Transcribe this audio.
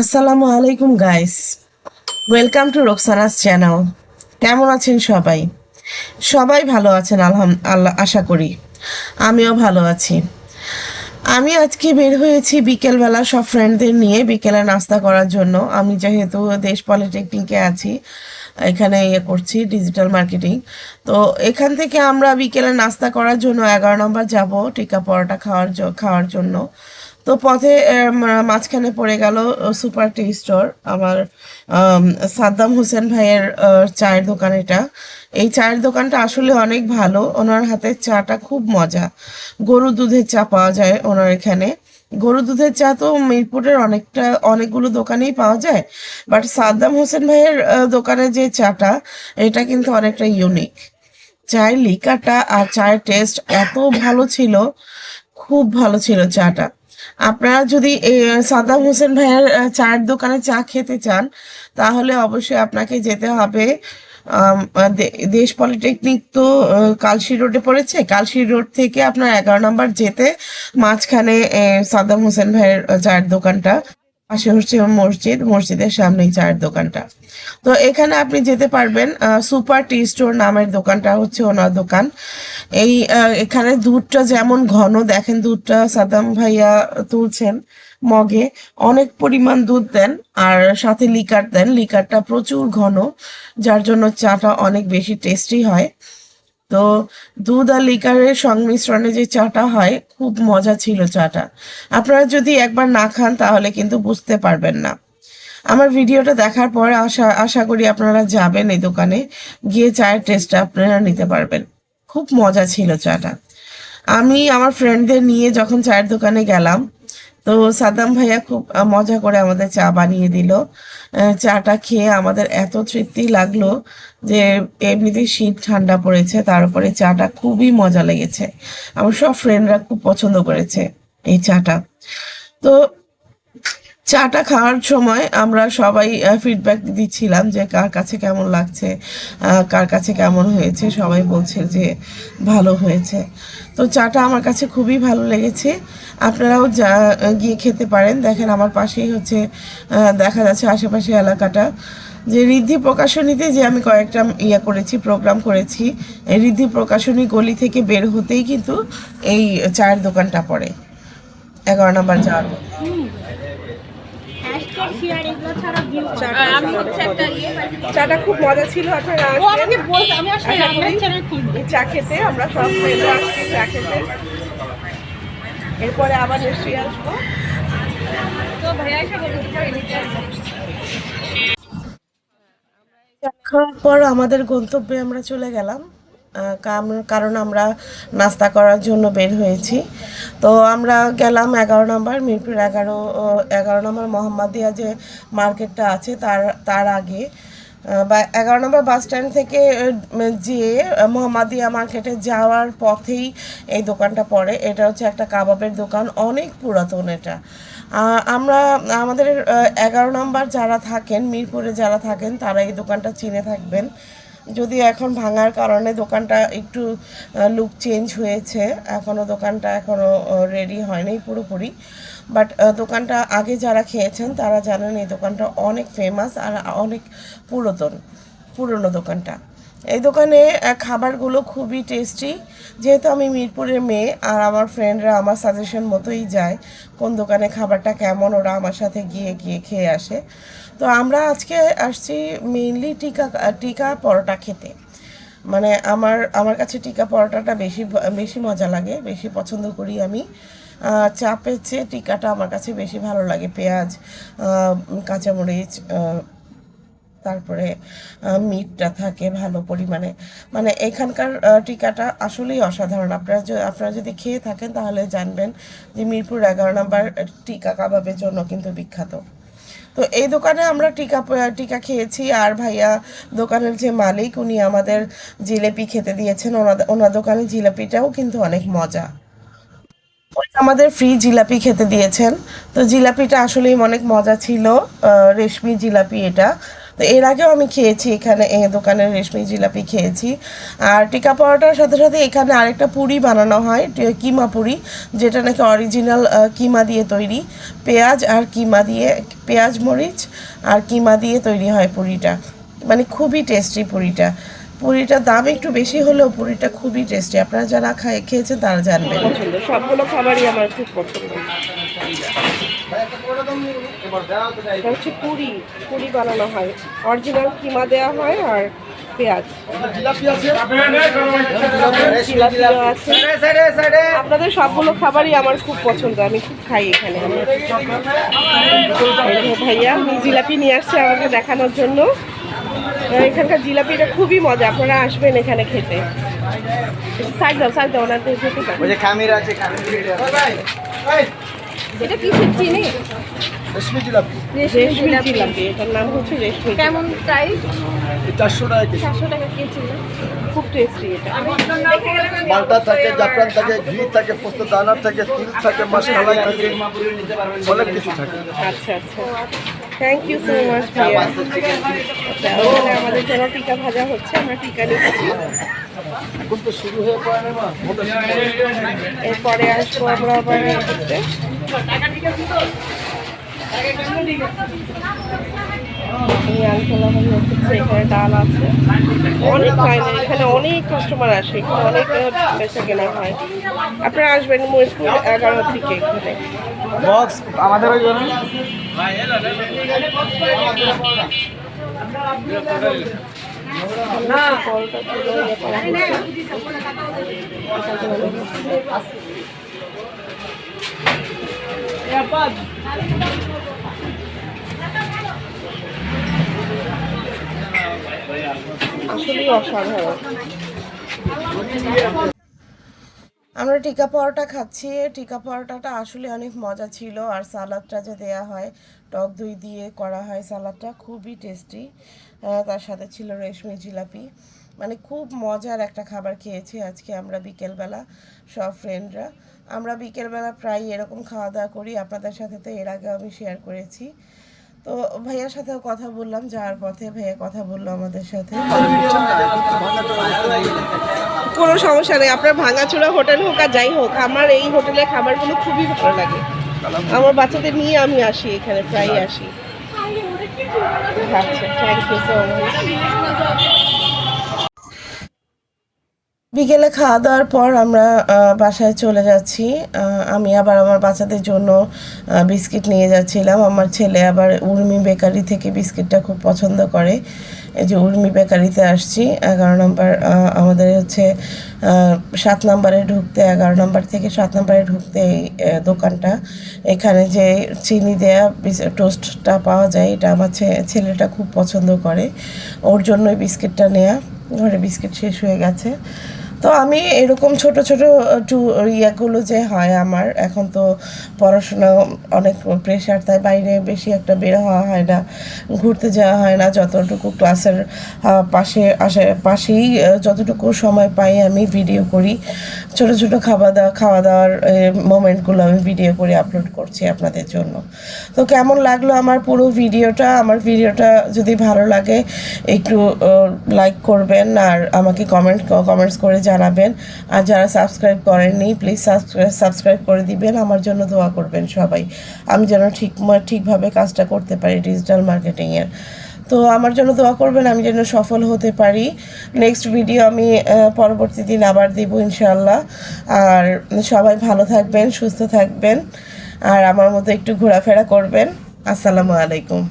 আসসালামু আলাইকুম guys welcome to Roksana's channel কেমন আছেন সবাই? সবাই ভালো আছেন, আলহাম আল্লাহ আশা করি। আমিও ভালো আছি। আমি আজকে বের হয়েছি বিকেলবেলা সব ফ্রেন্ডদের নিয়ে বিকেলে নাস্তা করার জন্য। আমি যেহেতু দেশ পলিটেকনিকে আছি, এখানে ইয়ে করছি ডিজিটাল মার্কেটিং তো এখান থেকে আমরা বিকেলে নাস্তা করার জন্য এগারো নম্বর যাব, টিকা পরোটা খাওয়ার খাওয়ার জন্য। তো পথে মাঝখানে পড়ে গেল সুপার টি স্টোর, আমার সাদ্দাম হোসেন ভাইয়ের চায়ের দোকান এটা। এই চায়ের দোকানটা আসলে অনেক ভালো, ওনার হাতের চাটা খুব মজা। গরু দুধের চা পাওয়া যায় ওনার এখানে। গরু দুধের চা তো মিরপুরের অনেকটা, অনেকগুলো দোকানেই পাওয়া যায়, বাট সাদ্দাম হোসেন ভাইয়ের দোকানে যে চাটা, এটা কিন্তু অনেকটা ইউনিক চায়ের লিকাটা আর চায়ের টেস্ট এত ভালো ছিল, খুব ভালো ছিল চাটা। আপনারা যদি এই সাদ্দাম হোসেন ভাইয়ের চায়ের দোকানে চা খেতে চান, তাহলে অবশ্যই আপনাকে যেতে হবে দেশ পলিটেকনিক তো কালশি রোডে পড়েছে। কালশি রোড থেকে আপনার এগারো নম্বর যেতে, মাঝখানে সাদাম সাদ্দাম হোসেন ভাইয়ের চায়ের দোকানটা। পাশে হচ্ছে মসজিদ, মসজিদের সামনেই চায়ের দোকানটা। তো এখানে আপনি যেতে পারবেন সুপার টি স্টোর নামের দোকানটা হচ্ছে ওনার দোকান। এই এখানে দুধটা যেমন ঘন, দেখেন দুধটা সাদাম ভাইয়া তুলছেন মগে। অনেক পরিমাণ দুধ দেন আর সাথে লিকার দেন। লিকারটা প্রচুর ঘন, যার জন্য চাটা অনেক বেশি টেস্টি হয়। তো দুধ আর লিকারের সংমিশ্রণে যে চাটা হয়, খুব মজা ছিল চাটা। আপনারা যদি একবার না খান, তাহলে কিন্তু বুঝতে পারবেন না। আমার ভিডিওটা দেখার পর আশা আশা করি আপনারা যাবেন এই দোকানে, গিয়ে চায়ের টেস্টটা আপনারা নিতে পারবেন। খুব মজা ছিল চাটা। আমি আমার ফ্রেন্ডদের নিয়ে যখন চায়ের দোকানে গেলাম তো সাদ্দাম ভাইয়া খুব মজা করে আমাদের চা বানিয়ে দিল। চাটা খেয়ে আমাদের এত তৃপ্তি লাগল যে এমনিতে শীত ঠান্ডা পড়েছে, তার উপরে চাটা খুবই মজা লেগেছে। আমার সব ফ্রেন্ডরা খুব পছন্দ করেছে এই চাটা। তো চাটা খাওয়ার সময় আমরা সবাই ফিডব্যাক দিচ্ছিলাম যে কার কাছে কেমন লাগছে কার কাছে কেমন হয়েছে, সবাই বলছে যে ভালো হয়েছে। তো চাটা আমার কাছে খুবই ভালো লেগেছে। আপনারাও যা গিয়ে খেতে পারেন। দেখেন আমার পাশেই হচ্ছে দেখা যাচ্ছে আশেপাশে এলাকাটা। যে ঋদ্ধি প্রকাশনীতে যে আমি কয়েকটা ইয়ে করেছি প্রোগ্রাম করেছি এই ঋদ্ধি প্রকাশনী গলি থেকে বের হতেই কিন্তু এই চায়ের দোকানটা পড়ে। এগারো নম্বর যাওয়ার ইয়ে চাটা খুব মজা ছিল আপনারা চা খেতে আমরা সব চা খেতে। এরপরে আবার আসব। এসে খাওয়ার পর আমাদের গন্তব্যে আমরা চলে গেলাম। কারণ আমরা নাস্তা করার জন্য বের হয়েছি। তো আমরা গেলাম এগারো নম্বর মিরপুর এগারো এগারো নম্বর মোহাম্মদিয়া যে মার্কেটটা আছে তার তার আগে। বা এগারো নম্বর বাস স্ট্যান্ড থেকে যে মোহাম্মদিয়া মার্কেটে যাওয়ার পথেই এই দোকানটা পড়ে। এটা হচ্ছে একটা কাবাবের দোকান, অনেক পুরাতন এটা। আমরা, আমাদের এগারো নম্বর যারা থাকেন, মিরপুরে যারা থাকেন, তারা এই দোকানটা চিনে থাকবেন। যদি এখন ভাঙার কারণে দোকানটা একটু লুক চেঞ্জ হয়েছে এখনও দোকানটা এখনও রেডি হয়নি পুরোপুরি। বাট দোকানটা আগে যারা খেয়েছেন তারা জানেন এই দোকানটা অনেক ফেমাস আর অনেক পুরাতন, পুরনো দোকানটা। এই দোকানে খাবারগুলো খুবই টেস্টি যেহেতু আমি মিরপুরের মেয়ে, আর আমার ফ্রেন্ডরা আমার সাজেশন মতোই যায় কোন দোকানে খাবারটা কেমন, ওরা আমার সাথে গিয়ে গিয়ে খেয়ে আসে। তো আমরা আজকে আসছি মেইনলি টিকা টিকা পরোটা খেতে। মানে আমার আমার কাছে টিকা পরোটাটা বেশি বেশি মজা লাগে, বেশি পছন্দ করি আমি। চাপের চেয়ে টিকাটা আমার কাছে বেশি ভালো লাগে। পেঁয়াজ কাঁচামরিচ তারপরে মিটটা থাকে ভালো পরিমাণে। মানে এখানকার টিকাটা আসলেই অসাধারণ। আপনারা আপনারা যদি খেয়ে থাকেন তাহলে জানবেন যে মিরপুর এগারো নাম্বার টিকা কাবাবের জন্য কিন্তু বিখ্যাত। তো এই দোকানে আমরা টিকা টিকা খেয়েছি। আর ভাইয়া দোকানের যে মালিক, উনি আমাদের জিলেপি খেতে দিয়েছেন। ওনাদের ওনার দোকানে জিলাপিটাও কিন্তু অনেক মজা। আমাদের ফ্রি জিলাপি খেতে দিয়েছেন। তো জিলাপিটা আসলেই অনেক মজা ছিল। রেশমি জিলাপি এটা। তো এর আগেও আমি খেয়েছি এখানে এই দোকানের রেশমি জিলাপি খেয়েছি। আর টিকা পরোটার সাথে সাথে এখানে আরেকটা পুরি বানানো হয় কিমা পুরি, যেটা নাকি অরিজিনাল কিমা দিয়ে তৈরি। পেঁয়াজ আর কিমা দিয়ে, পেঁয়াজ মরিচ আর কিমা দিয়ে তৈরি হয় পুরিটা। মানে খুবই টেস্টি পুরিটা। পুরিটার দাম একটু বেশি হলেও পুরিটা খুবই টেস্টি আপনারা যারা খায়, খেয়েছেন তারা জানবেন। সবগুলো খাবারই আমার খুব পছন্দ। এটা হচ্ছে পুরি পুরি বানানো হয়। অরিজিনাল কিমা দেওয়া হয় আর পেঁয়াজ। আপনাদের সবগুলো খাবারই আমার খুব পছন্দ, আমি খুব খাই এখানে। ভাইয়া জিলাপি নিয়ে আসছে আমাকে দেখানোর জন্য। এখানকার জিলাপিটা খুবই মজা, আপনারা আসবেন এখানে খেতে। সাইড দাও সাইড দাও, ওনাদের যেতে পারে। এটা কিসের চিনি? রেশমি জিলাপি। রেশমি জিলাপি। এটার নাম হচ্ছে রেশমি কেমন প্রাইস চারশো টাকা কেজি। চারশো টাকা কেজি খুব টেস্টি এটা। মালটা থাকে জাফরান থাকে ঘি থাকে পোস্ত দানা থাকে তিল থাকে মাসকালাই থাকে। অনেক কিছু থাকে। আচ্ছা আচ্ছা। থ্যাংক ইউ সো মাচ ভাইয়া। আচ্ছা, আমাদের জন্য টিকা ভাজা হচ্ছে আমরা টিকা নিচ্ছি। এখন তো শুরু হয়ে পড়ে এরপরে আসব আমরা আবার এখানে ডাল আছে। অনেক লাইন এখানে অনেক কাস্টমার আসে এখানে অনেক বেচা কেনা হয়। আপনারা আসবেন মহিষপুর এগারো থেকে এখানে। বক্স আমাদের ওই জন্য? কলটা আমরা টিকা পরোটা খাচ্ছি। টিকা পরোটাটা আসলে অনেক মজা ছিল আর সালাদটা যে দেয়া হয় টক দই দিয়ে করা হয় সালাদটা, খুবই টেস্টি তার সাথে ছিল রেশমি জিলাপি। মানে খুব মজার একটা খাবার খেয়েছি আজকে আমরা বিকেলবেলা, সব ফ্রেন্ডরা আমরা বিকেলবেলা প্রায় এরকম খাওয়া দাওয়া করি, আপনাদের সাথে তো এর আগে আমি শেয়ার করেছি। তো ভাইয়ার সাথেও কথা বললাম, যাওয়ার পথে ভাইয়া কথা বলল আমাদের সাথে। কোনো সমস্যা নেই, আপনার ভাঙাচোরা হোটেল হোক আর যাই হোক, আমার এই হোটেলের খাবারগুলো খুবই ভালো লাগে। আমার বাচ্চাদের নিয়ে আমি আসি এখানে প্রায় আসি। আচ্ছা থ্যাংক ইউ সো মাচ বিকেলে খাওয়া দাওয়ার পর আমরা বাসায় চলে যাচ্ছি। আমি আবার আমার বাচ্চাদের জন্য বিস্কিট নিয়ে যাচ্ছিলাম। আমার ছেলে আবার উর্মি বেকারি থেকে বিস্কিটটা খুব পছন্দ করে। এই যে উর্মি বেকারিতে আসছি, এগারো নম্বর আমাদের হচ্ছে সাত নম্বরে ঢুকতে, এগারো নম্বর থেকে সাত নম্বরে ঢুকতে এই দোকানটা। এখানে যে চিনি দেয়া টোস্টটা পাওয়া যায়, এটা আমার ছেলেটা খুব পছন্দ করে। ওর জন্যই বিস্কিটটা নেয়া, ঘরে বিস্কিট শেষ হয়ে গেছে। তো আমি এরকম ছোট ছোট টু, ইয়েগুলো যে হয় আমার, এখন তো পড়াশোনা অনেক প্রেশার তাই বাইরে বেশি একটা বের হওয়া হয় না, ঘুরতে যাওয়া হয় না, যতটুকু ক্লাসের পাশে আসে, পাশেই যতটুকু সময় পাই আমি ভিডিও করি। ছোট ছোট খাওয়া দাওয়া, খাওয়া দাওয়ার মোমেন্টগুলো আমি ভিডিও করে আপলোড করছি আপনাদের জন্য। তো কেমন লাগল আমার পুরো ভিডিওটা আমার ভিডিওটা যদি ভালো লাগে, একটু লাইক করবেন আর আমাকে কমেন্ট কমেন্টস করে জানাবেন। আর যারা সাবস্ক্রাইব করেননি প্লিজ সাবস্ক্রাইব করে দিবেন। আমার জন্য দোয়া করবেন সবাই। আমি যেন ঠিক ঠিকভাবে কাজটা করতে পারি ডিজিটাল মার্কেটিংয়ের তো আমার জন্য দোয়া করবেন, আমি যেন সফল হতে পারি। নেক্সট ভিডিও আমি পরবর্তী দিন আবার দেব ইনশাল্লাহ আর সবাই ভালো থাকবেন, সুস্থ থাকবেন। আর আমার মতো একটু ঘোরাফেরা করবেন। আসসালামু আলাইকুম।